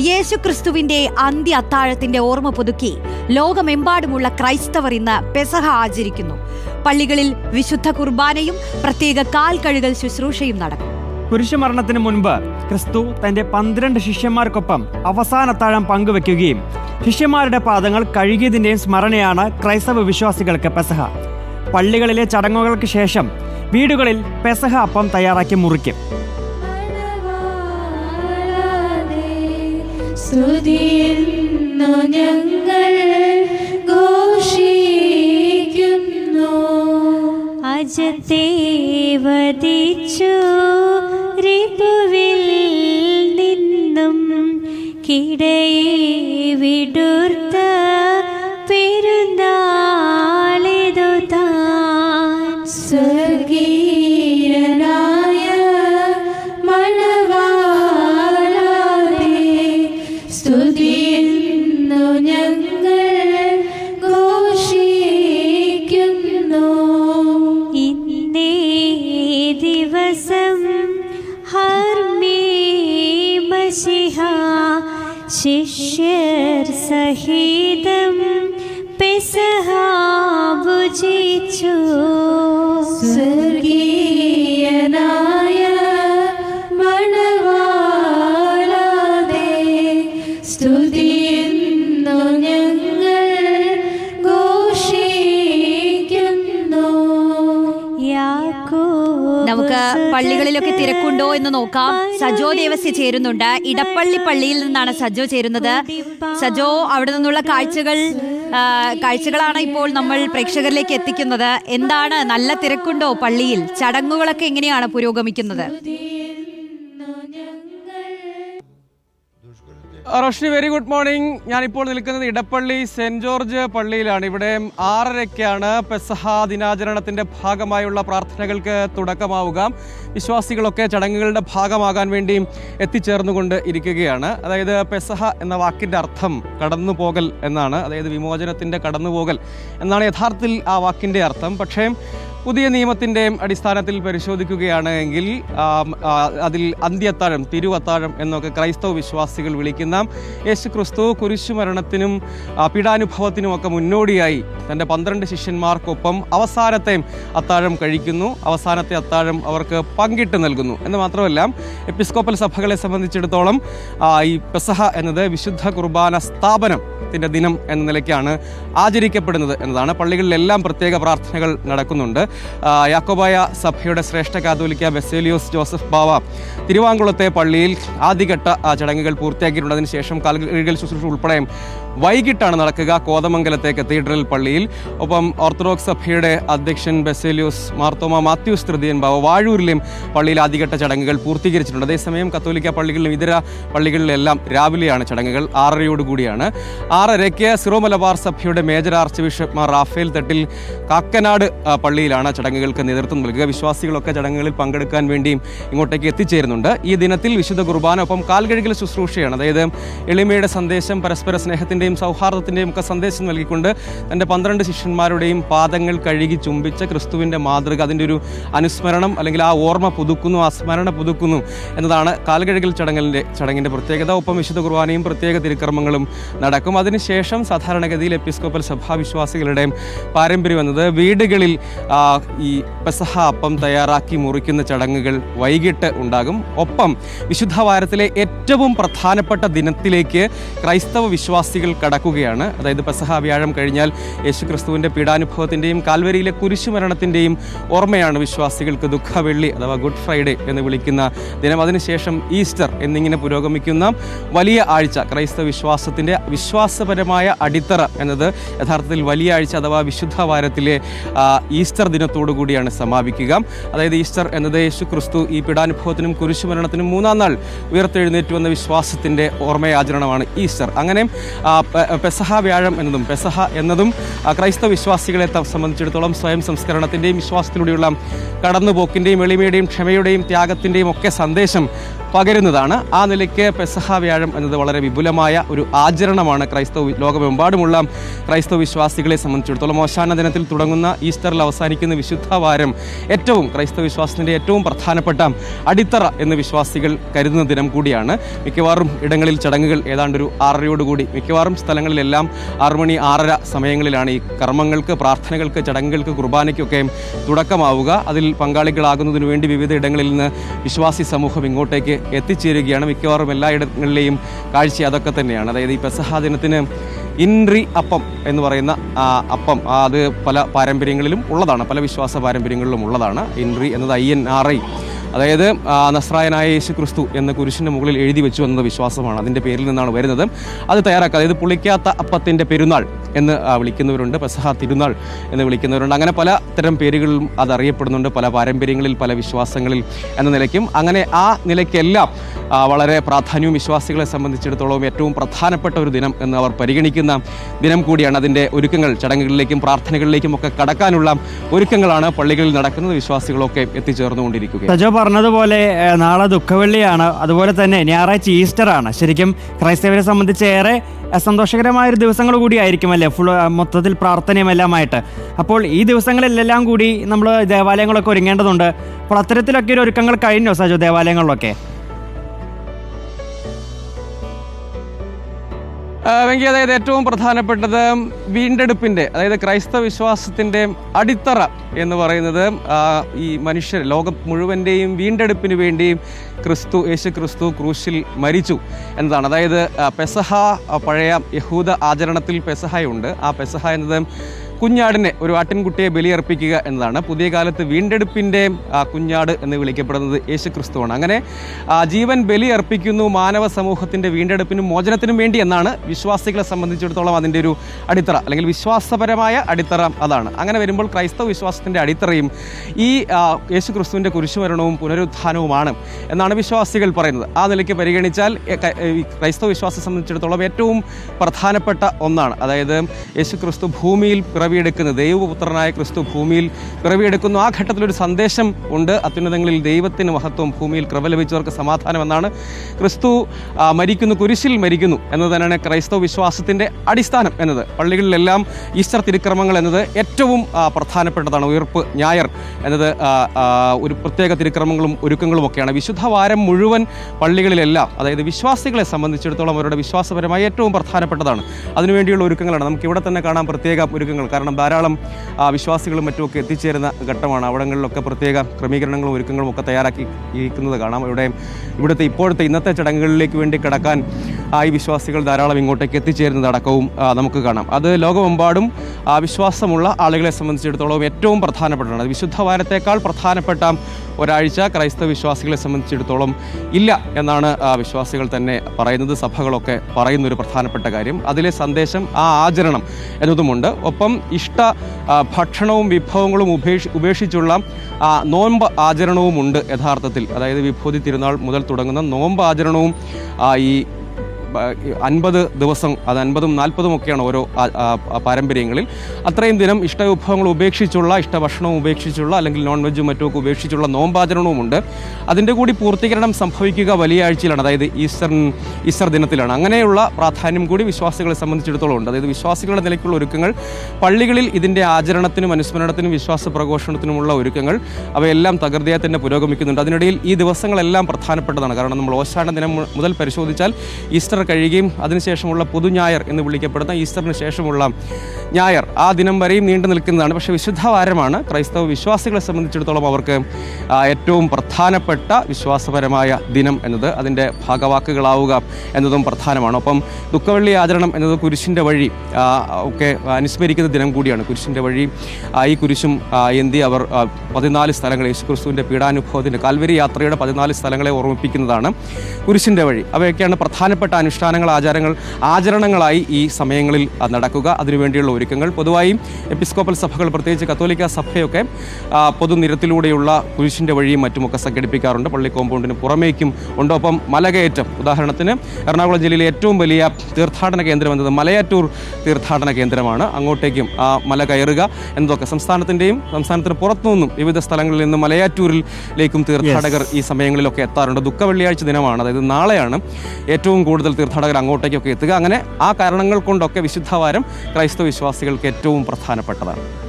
യേശുക്രിസ്തുവിന്റെ അന്ത്യ അത്താഴത്തിന്റെ ഓർമ്മ പുതുക്കി. ലോകമെമ്പാടുമുള്ള ക്രൈസ്തവർ ഇന്ന് പെസഹ ആചരിക്കുന്നു. പള്ളികളിൽ വിശുദ്ധ കുർബാനയും പ്രത്യേക കാൽ കഴുകൽ ശുശ്രൂഷയും നടക്കും. കുരിശുമരണത്തിന് മുൻപ് ക്രിസ്തു തന്റെ പന്ത്രണ്ട് ശിഷ്യന്മാർക്കൊപ്പം അവസാനത്താഴം പങ്കുവെക്കുകയും ശിഷ്യന്മാരുടെ പാദങ്ങൾ കഴുകിയതിന്റെയും സ്മരണയാണ് ക്രൈസ്തവ വിശ്വാസികൾക്ക് പെസഹ. പള്ളികളിലെ ചടങ്ങുകൾക്ക് ശേഷം വീടുകളിൽ പെസഹ അപ്പം തയ്യാറാക്കി മുറിക്കും. സ്തുതിയുന്നു ഞങ്ങൾ ഘോഷിക്കുന്നു. അജത്തെ വധിച്ചു റിപുവിൽ നിന്നും കിടയെ വിടുർത്ത ശിഷ്യർ സഹിതം പെസഹാബുജിച്ചു സ്വർഗീയനായ പള്ളികളിലൊക്കെ തിരക്കുണ്ടോ എന്ന് നോക്കാം. സജോ ദേവസ്യ ചേരുന്നുണ്ട്. ഇടപ്പള്ളി പള്ളിയിൽ നിന്നാണ് സജോ ചേരുന്നത്. സജോ അവിടെ നിന്നുള്ള കാഴ്ചകൾ കാഴ്ചകളാണ് ഇപ്പോൾ നമ്മൾ പ്രേക്ഷകരിലേക്ക് എത്തിക്കുന്നത്. എന്താണ്? നല്ല തിരക്കുണ്ടോ പള്ളിയിൽ? ചടങ്ങുകളൊക്കെ എങ്ങനെയാണ് പുരോഗമിക്കുന്നത്? റോഷ്നി വെരി ഗുഡ് മോർണിംഗ് ഞാനിപ്പോൾ നിൽക്കുന്നത് ഇടപ്പള്ളി സെന്റ് ജോർജ് പള്ളിയിലാണ്. ഇവിടെ ആറരയ്ക്കാണ് പെസഹ ദിനാചരണത്തിന്റെ ഭാഗമായുള്ള പ്രാർത്ഥനകൾക്ക് തുടക്കമാവുക. വിശ്വാസികളൊക്കെ ചടങ്ങുകളുടെ ഭാഗമാകാൻ വേണ്ടി എത്തിച്ചേർന്നുകൊണ്ട് ഇരിക്കുകയാണ്. അതായത് പെസഹ എന്ന വാക്കിന്റെ അർത്ഥം കടന്നുപോകൽ എന്നാണ്. അതായത് വിമോചനത്തിന്റെ കടന്നുപോകൽ എന്നാണ് യഥാർത്ഥത്തിൽ ആ വാക്കിന്റെ അർത്ഥം. പക്ഷേ പുതിയ നിയമത്തിന്റെ അടിസ്ഥാനത്തിൽ പരിശോധിക്കുകയാണ് എങ്കിൽ അതിൽ അന്ത്യത്താഴം തിരുവത്താഴം എന്നൊക്കെ ക്രൈസ്തവ വിശ്വാസികൾ വിളിക്കുന്ന യേശു ക്രിസ്തു കുരിശുമരണത്തിനും പീഡാനുഭവത്തിനുമൊക്കെ പീഡാനുഭവത്തിനും മുന്നോടിയായി തന്റെ പന്ത്രണ്ട് ശിഷ്യന്മാർക്കൊപ്പം അവസാനത്തെ അത്താഴം കഴിക്കുന്നു. അവസാനത്തെ അത്താഴം അവർക്ക് പങ്കിട്ട് നൽകുന്നു. എന്ന് മാത്രമല്ല എപ്പിസ്കോപ്പൽ സഭകളെ സംബന്ധിച്ചിടത്തോളം ഈ പെസഹ എന്നത് വിശുദ്ധ കുർബാന സ്ഥാപനത്തിന്റെ ദിനം എന്ന നിലയ്ക്കാണ് ആചരിക്കപ്പെടുന്നത് എന്നതാണ്. പള്ളികളിലെല്ലാം പ്രത്യേക പ്രാർത്ഥനകൾ നടക്കുന്നുണ്ട്. യാക്കോബായ സഭയുടെ ശ്രേഷ്ഠ കാതോലിക്ക ബെസേലിയോസ് ജോസഫ് ബാവ തിരുവാങ്കുളത്തെ പള്ളിയിൽ ആദ്യഘട്ട ചടങ്ങുകൾ പൂർത്തിയാക്കിയിട്ടുണ്ട് അതിനുശേഷം കാൽകഴുകൽ ശുശ്രൂഷ ഉൾപ്പെടെ വൈകിട്ടാണ് നടക്കുക കോതമംഗലത്തെ കത്തീഡ്രൽ പള്ളിയിൽ. ഒപ്പം ഓർത്തഡോക്സ് സഭയുടെ അധ്യക്ഷൻ ബെസേലിയോസ് മാർത്തോമ മാത്യൂസ് തൃതീയൻ ബാവ വാഴൂരിലെയും പള്ളിയിൽ ആദ്യഘട്ട ചടങ്ങുകൾ പൂർത്തീകരിച്ചിട്ടുണ്ട്. അതേസമയം കത്തോലിക്ക പള്ളികളിലും ഇതര പള്ളികളിലെല്ലാം രാവിലെയാണ് ചടങ്ങുകൾ. ആറരയോടുകൂടിയാണ് ആറരയ്ക്ക് സിറോ മലബാർ സഭയുടെ major archbishop Mar Raphael Thattil Kakkanad പള്ളിയിലാണ് ചടങ്ങുകൾക്ക് നേതൃത്വം നൽകുക. വിശ്വാസികളൊക്കെ ചടങ്ങുകളിൽ പങ്കെടുക്കാൻ വേണ്ടിയും ഇങ്ങോട്ടേക്ക് എത്തിച്ചേരുന്നുണ്ട്. ഈ ദിനത്തിൽ വിശുദ്ധ കുർബാന ഒപ്പം കാൽകഴുകൽ ശുശ്രൂഷയാണ്. അതായത് എളിമയുടെ സന്ദേശം പരസ്പര സ്നേഹത്തിന്റെയും സൗഹാർദ്ദത്തിന്റെയും ഒക്കെ സന്ദേശം നൽകിക്കൊണ്ട് തന്റെ പന്ത്രണ്ട് ശിഷ്യന്മാരുടെയും പാദങ്ങൾ കഴുകി ചുംബിച്ച ക്രിസ്തുവിന്റെ മാതൃക അതിന്റെ ഒരു അനുസ്മരണം അല്ലെങ്കിൽ ആ ഓർമ്മ പുതുക്കുന്നു ആ സ്മരണ പുതുക്കുന്നു എന്നതാണ് കാൽകഴുകൽ ചടങ്ങിന്റെ ചടങ്ങിന്റെ പ്രത്യേകത. ഒപ്പം വിശുദ്ധ കുർബാനയും പ്രത്യേക തിരുക്കർമ്മങ്ങളും നടക്കും. അതിനുശേഷം സാധാരണഗതിയിൽ എപ്പിസ്കോപ്പൽ സഭാവിശ്വാസികളുടെയും പാരമ്പര്യം എന്നത് വീടുകളിൽ ഈ പെസഹ അപ്പം തയ്യാറാക്കി മുറിക്കുന്ന ചടങ്ങുകൾ വൈകിട്ട് ഉണ്ടാകും. ഒപ്പം വിശുദ്ധ വാരത്തിലെ ഏറ്റവും പ്രധാനപ്പെട്ട ദിനത്തിലേക്ക് ക്രൈസ്തവ വിശ്വാസികൾ കടക്കുകയാണ്. അതായത് പെസഹ വ്യാഴം കഴിഞ്ഞാൽ യേശു ക്രിസ്തുവിന്റെ പീഡാനുഭവത്തിന്റെയും കാൽവരിയിലെ കുരിശുമരണത്തിന്റെയും ഓർമ്മയാണ് വിശ്വാസികൾക്ക് ദുഃഖവെള്ളി അഥവാ ഗുഡ് ഫ്രൈഡേ എന്ന് വിളിക്കുന്ന ദിനം. അതിനുശേഷം ഈസ്റ്റർ എന്നിങ്ങനെ പുരോഗമിക്കുന്ന വലിയ ആഴ്ച ക്രൈസ്തവ വിശ്വാസത്തിന്റെ വിശ്വാസപരമായ അടിത്തറ എന്നത് യഥാർത്ഥത്തിൽ വലിയ ആഴ്ച അഥവാ വിശുദ്ധ വാരത്തിലെ ഈസ്റ്റർ ദിനത്തോടു കൂടിയാണ് സമാപിക്കുക. അതായത് ഈസ്റ്റർ എന്നത് യേശു ക്രിസ്തു ഈ പീഡാനുഭവത്തിനും കുരിശുമരണത്തിനും മൂന്നാം നാൾ ഉയർത്തെഴുന്നേറ്റുവെന്ന വിശ്വാസത്തിന്റെ ഓർമ്മയാചരണമാണ് ഈസ്റ്റർ. അങ്ങനെ പെസഹ വ്യാഴം എന്നതും പെസഹ എന്നതും ക്രൈസ്തവ വിശ്വാസികളെ സംബന്ധിച്ചിടത്തോളം സ്വയം സംസ്കരണത്തിന്റെയും വിശ്വാസത്തിലൂടെയുള്ള കടന്നുപോക്കിന്റെയും എളിമയുടെയും ക്ഷമയുടെയും ത്യാഗത്തിന്റെയും ഒക്കെ സന്ദേശം പകരുന്നതാണ്. ആ നിലയ്ക്ക് പെസഹ വ്യാഴം എന്നത് വളരെ വിപുലമായ ഒരു ആചരണമാണ് ക്രൈസ്തവ ലോകമെമ്പാടുമുള്ള ക്രൈസ്തവ വിശ്വാസികളെ സംബന്ധിച്ചിടത്തോളം ഓശാന ദിനത്തിൽ തുടങ്ങുന്ന ഈസ്റ്ററിൽ അവസാനിക്കുന്ന വിശുദ്ധ വാരം ഏറ്റവും ക്രൈസ്തവ വിശ്വാസത്തിന്റെ ഏറ്റവും പ്രധാനപ്പെട്ട അടിത്തറ എന്ന് വിശ്വാസികൾ കരുതുന്ന ദിനം കൂടിയാണ്. മിക്കവാറും ഇടങ്ങളിൽ ചടങ്ങുകൾ ഏതാണ്ട് ഒരു ആറരയോടുകൂടി. മിക്കവാറും സ്ഥലങ്ങളിലെല്ലാം ആറുമണി ആറര സമയങ്ങളിലാണ് ഈ കർമ്മങ്ങൾക്ക് പ്രാർത്ഥനകൾക്ക് ചടങ്ങുകൾക്ക് കുർബാനയ്ക്കൊക്കെ തുടക്കമാവുക. അതിൽ പങ്കാളികളാകുന്നതിനു വേണ്ടി വിവിധ ഇടങ്ങളിൽ നിന്ന് വിശ്വാസി സമൂഹം ഇങ്ങോട്ടേക്ക് എത്തിച്ചേരുകയാണ്. മിക്കവാറും എല്ലായിടങ്ങളിലെയും കാഴ്ച അതൊക്കെ തന്നെയാണ്. അതായത് ഈ പെസഹ ദിനത്തിന് ഇൻറി അപ്പം എന്ന് പറയുന്ന അപ്പം അത് പല പാരമ്പര്യങ്ങളിലും ഉള്ളതാണ്. പല വിശ്വാസ പാരമ്പര്യങ്ങളിലും ഉള്ളതാണ്. ഇൻറി എന്നത് ഐ എൻ ആർ ഐ. അതായത് നസ്രായനായ യേശു ക്രിസ്തു എന്ന കുരിശിന്റെ മുകളിൽ എഴുതി വെച്ചു എന്നത് വിശ്വാസമാണ്. അതിന്റെ പേരിൽ നിന്നാണ് വരുന്നത്. അത് തയ്യാറാക്കുക. അതായത് പുളിക്കാത്ത അപ്പത്തിന്റെ പെരുന്നാൾ. എന്ന് വിളിക്കുന്നവരുണ്ട്. പെസഹ തിരുനാൾ എന്ന് വിളിക്കുന്നവരുണ്ട്. അങ്ങനെ പല തരം പേരുകളിലും അത് അറിയപ്പെടുന്നുണ്ട്. പല പാരമ്പര്യങ്ങളിൽ പല വിശ്വാസങ്ങളിൽ എന്ന നിലയ്ക്കും. അങ്ങനെ ആ നിലയ്ക്കെല്ലാം വളരെ പ്രാധാന്യവും വിശ്വാസികളെ സംബന്ധിച്ചിടത്തോളം ഏറ്റവും പ്രധാനപ്പെട്ട ഒരു ദിനം എന്ന് അവർ പരിഗണിക്കുന്ന ദിനം കൂടിയാണ് അതിന്റെ ഒരുക്കങ്ങൾ. ചടങ്ങുകളിലേക്കും പ്രാർത്ഥനകളിലേക്കും ഒക്കെ കടക്കാനുള്ള ഒരുക്കങ്ങളാണ് പള്ളികളിൽ നടക്കുന്നത്. വിശ്വാസികളൊക്കെ എത്തിച്ചേർന്നുകൊണ്ടിരിക്കുക സജോ പറഞ്ഞതുപോലെ നാളെ ദുഃഖവെള്ളിയാണ്. അതുപോലെ തന്നെ ഞായറാഴ്ച ഈസ്റ്റർ ആണ് ശരിക്കും ക്രൈസ്തവരെ സംബന്ധിച്ച് ഏറെ സന്തോഷകരമായ ഒരു ദിവസങ്ങൾ കൂടിയായിരിക്കും അല്ലേ? ഫുൾ മൊത്തത്തിൽ പ്രാർത്ഥനയും എല്ലാമായിട്ട്. അപ്പോൾ ഈ ദിവസങ്ങളിലെല്ലാം കൂടി നമ്മൾ ദേവാലയങ്ങളൊക്കെ ഒരുങ്ങേണ്ടതുണ്ട്. അപ്പോൾ അത്തരത്തിലൊക്കെ ഒരു ഒരുക്കങ്ങൾ കഴിഞ്ഞോ സജോ ദേവാലയങ്ങളിലൊക്കെ? വെങ്കി അതായത് ഏറ്റവും പ്രധാനപ്പെട്ടത് വീണ്ടെടുപ്പിന്റെ അതായത് ക്രൈസ്തവ വിശ്വാസത്തിന്റെ അടിത്തറ എന്ന് പറയുന്നത് ഈ മനുഷ്യർ ലോകം മുഴുവന്റെയും വീണ്ടെടുപ്പിന് വേണ്ടി ക്രിസ്തു യേശു ക്രിസ്തു ക്രൂശിൽ മരിച്ചു എന്നതാണ്. അതായത് പെസഹ പഴയ യഹൂദ ആചരണത്തിൽ പെസഹയുണ്ട്. ആ പെസഹ എന്നത് കുഞ്ഞാടിനെ ഒരു ആട്ടിൻകുട്ടിയെ ബലിയർപ്പിക്കുക എന്നതാണ്. പുതിയ കാലത്ത് വീണ്ടെടുപ്പിന്റെ കുഞ്ഞാട് എന്ന് വിളിക്കപ്പെടുന്നത് യേശു ക്രിസ്തുവാണ് അങ്ങനെ ജീവൻ ബലിയർപ്പിക്കുന്നു മാനവ സമൂഹത്തിന്റെ വീണ്ടെടുപ്പിനും മോചനത്തിനും വേണ്ടി എന്നാണ് വിശ്വാസികളെ സംബന്ധിച്ചിടത്തോളം അതിന്റെ ഒരു അടിത്തറ അല്ലെങ്കിൽ വിശ്വാസപരമായ അടിത്തറ അതാണ്. അങ്ങനെ വരുമ്പോൾ ക്രൈസ്തവ വിശ്വാസത്തിന്റെ അടിത്തറയും ഈ യേശു ക്രിസ്തുവിന്റെ കുരിശുമരണവും പുനരുത്ഥാനവുമാണ് എന്നാണ് വിശ്വാസികൾ പറയുന്നത്. ആ നിലയ്ക്ക് പരിഗണിച്ചാൽ ക്രൈസ്തവ വിശ്വാസത്തെ സംബന്ധിച്ചിടത്തോളം ഏറ്റവും പ്രധാനപ്പെട്ട ഒന്നാണ്. അതായത് യേശു ക്രിസ്തു ഭൂമിയിൽ പിറവിയെടുക്കുന്ന ദൈവപുത്രനായ ക്രിസ്തു ഭൂമിയിൽ പിറവിയെടുക്കുന്നു. ആ ഘട്ടത്തിലൊരു സന്ദേശം ഉണ്ട്. അത്യുന്നതങ്ങളിൽ ദൈവത്തിന് മഹത്വം ഭൂമിയിൽ കൃപ ലഭിച്ചവർക്ക് സമാധാനം എന്നാണ് ക്രിസ്തു മരിക്കുന്നു കുരിശിൽ മരിക്കുന്നു എന്നത് തന്നെയാണ് ക്രൈസ്തവ വിശ്വാസത്തിന്റെ അടിസ്ഥാനം എന്നത്. പള്ളികളിലെല്ലാം ഈസ്റ്റർ തിരുക്രമങ്ങൾ എന്നത് ഏറ്റവും പ്രധാനപ്പെട്ടതാണ്. ഉയർപ്പ് ഞായർ എന്നത് ഒരു പ്രത്യേക തിരുക്രമങ്ങളും ഒരുക്കങ്ങളും ഒക്കെയാണ്. വിശുദ്ധ വാരം മുഴുവൻ പള്ളികളിലെല്ലാം അതായത് വിശ്വാസികളെ സംബന്ധിച്ചിടത്തോളം അവരുടെ വിശ്വാസപരമായി ഏറ്റവും പ്രധാനപ്പെട്ടതാണ്. അതിനുവേണ്ടിയുള്ള ഒരുക്കങ്ങളാണ്. നമുക്ക് ഇവിടെ തന്നെ കാണാം പ്രത്യേക ഒരുക്കങ്ങൾ. കാരണം ധാരാളം വിശ്വാസികളും മറ്റുമൊക്കെ എത്തിച്ചേരുന്ന ഘട്ടമാണ്. അവിടങ്ങളിലൊക്കെ പ്രത്യേക ക്രമീകരണങ്ങളും ഒരുക്കങ്ങളും ഒക്കെ തയ്യാറാക്കി ഇരിക്കുന്നത് കാണാം. ഇവിടെ ഇവിടുത്തെ ഇപ്പോഴത്തെ ഇന്നത്തെ ചടങ്ങുകളിലേക്ക് വേണ്ടി കിടക്കാൻ ഈ വിശ്വാസികൾ ധാരാളം ഇങ്ങോട്ടേക്ക് എത്തിച്ചേരുന്നത് അടക്കവും നമുക്ക് കാണാം. അത് ലോകമെമ്പാടും വിശ്വാസമുള്ള ആളുകളെ സംബന്ധിച്ചിടത്തോളം ഏറ്റവും പ്രധാനപ്പെട്ടതാണ്. വിശുദ്ധ വാരത്തേക്കാൾ പ്രധാനപ്പെട്ട ഒരാഴ്ച ക്രൈസ്തവ വിശ്വാസികളെ സംബന്ധിച്ചിടത്തോളം ഇല്ല എന്നാണ് വിശ്വാസികൾ തന്നെ പറയുന്നത്. സഭകളൊക്കെ പറയുന്നൊരു പ്രധാനപ്പെട്ട കാര്യം. അതിലെ സന്ദേശം ആ ആചരണം എന്നതുമുണ്ട്. ഒപ്പം ഇഷ്ട ഭക്ഷണവും വിഭവങ്ങളും ഉപേക്ഷി ഉപേക്ഷിച്ചുള്ള നോമ്പ് ആചരണവുമുണ്ട് യഥാർത്ഥത്തിൽ. അതായത് വിഭൂതി തിരുനാൾ മുതൽ തുടങ്ങുന്ന നോമ്പ് ആചരണവും ഈ അൻപത് ദിവസം അത് അൻപതും നാൽപ്പതും ഒക്കെയാണ് ഓരോ പാരമ്പര്യങ്ങളിൽ. അത്രയും ദിനം ഇഷ്ടവിഭവങ്ങൾ ഉപേക്ഷിച്ചുള്ള ഇഷ്ടഭക്ഷണവും ഉപേക്ഷിച്ചുള്ള അല്ലെങ്കിൽ നോൺ വെജും മറ്റുമൊക്കെ ഉപേക്ഷിച്ചുള്ള നോമ്പാചരണവുമുണ്ട്. അതിന്റെ കൂടി പൂർത്തീകരണം സംഭവിക്കുക വലിയ ആഴ്ചയിലാണ് അതായത് ഈസ്റ്റർ ഈസ്റ്റർ ദിനത്തിലാണ്. അങ്ങനെയുള്ള പ്രാധാന്യം കൂടി വിശ്വാസികളെ സംബന്ധിച്ചിടത്തോളം ഉണ്ട്. അതായത് വിശ്വാസികളുടെ നിലയ്ക്കുള്ള ഒരുക്കങ്ങൾ പള്ളികളിൽ ഇതിന്റെ ആചരണത്തിനും അനുസ്മരണത്തിനും വിശ്വാസ പ്രഘോഷണത്തിനുമുള്ള ഒരുക്കങ്ങൾ അവയെല്ലാം തകൃതിയായി തന്നെ പുരോഗമിക്കുന്നുണ്ട്. അതിനിടയിൽ ഈ ദിവസങ്ങളെല്ലാം പ്രധാനപ്പെട്ടതാണ്. കാരണം നമ്മൾ ഓശാന ദിനം മുതൽ പരിശോധിച്ചാൽ ഈസ്റ്റർ കഴിയുകയും അതിനുശേഷമുള്ള പുതുഞായർ എന്ന് വിളിക്കപ്പെടുന്ന ഈസ്റ്ററിന് ശേഷമുള്ള ഞായർ ആ ദിനം വരെയും നീണ്ടു നിൽക്കുന്നതാണ്. പക്ഷേ വിശുദ്ധ വാരമാണ് ക്രൈസ്തവ വിശ്വാസികളെ സംബന്ധിച്ചിടത്തോളം അവർക്ക് ഏറ്റവും പ്രധാനപ്പെട്ട വിശ്വാസപരമായ ദിനം എന്നത് അതിന്റെ ഭാഗവാക്കുകളാവുക എന്നതും പ്രധാനമാണ്. ഒപ്പം ദുഃഖവെള്ളി ആചരണം എന്നത് കുരിശിന്റെ വഴി ഒക്കെ അനുസ്മരിക്കുന്ന ദിനം കൂടിയാണ്. കുരിശിന്റെ വഴി ഈ കുരിശും എന്തി അവർ പതിനാല് സ്ഥലങ്ങൾ യേശുക്രിസ്തുവിന്റെ പീഡാനുഭവത്തിന്റെ കാൽവരി യാത്രയുടെ പതിനാല് സ്ഥലങ്ങളെ ഓർമ്മിപ്പിക്കുന്നതാണ് കുരിശിന്റെ വഴി. അവയൊക്കെയാണ് പ്രധാനപ്പെട്ട അനുഷ്ഠാനങ്ങൾ ആചാരങ്ങൾ ആചരണങ്ങളായി ഈ സമയങ്ങളിൽ നടക്കുക. അതിനുവേണ്ടിയുള്ള ഒരുക്കങ്ങൾ. പൊതുവായും എപ്പിസ്കോപ്പൽ സഭകൾ പ്രത്യേകിച്ച് കത്തോലിക്ക സഭയൊക്കെ പൊതുനിരത്തിലൂടെയുള്ള കുരിശിന്റെ വഴിയും മറ്റുമൊക്കെ സംഘടിപ്പിക്കാറുണ്ട്. പള്ളി കോമ്പൗണ്ടിന് പുറമേക്കും ഉണ്ട്. ഒപ്പം മലകയറ്റം. ഉദാഹരണത്തിന് എറണാകുളം ജില്ലയിലെ ഏറ്റവും വലിയ തീർത്ഥാടന കേന്ദ്രം എന്നത് മലയാറ്റൂർ തീർത്ഥാടന കേന്ദ്രമാണ്. അങ്ങോട്ടേക്കും ആ മല കയറുക എന്നതൊക്കെ സംസ്ഥാനത്തിന്റെയും സംസ്ഥാനത്തിന് പുറത്തുനിന്നും വിവിധ സ്ഥലങ്ങളിൽ നിന്നും മലയാറ്റൂരിലേക്കും തീർത്ഥാടകർ ഈ സമയങ്ങളിലൊക്കെ എത്താറുണ്ട്. ദുഃഖ വെള്ളിയാഴ്ച ദിനമാണ്. അതായത് നാളെയാണ് ഏറ്റവും കൂടുതൽ തീർത്ഥാടകർ അങ്ങോട്ടേക്കൊക്കെ എത്തുക. അങ്ങനെ ആ കാരണങ്ങൾ കൊണ്ടൊക്കെ വിശുദ്ധവാരം ക്രൈസ്തവ വിശ്വാസികൾക്ക് ഏറ്റവും പ്രധാനപ്പെട്ടതാണ്.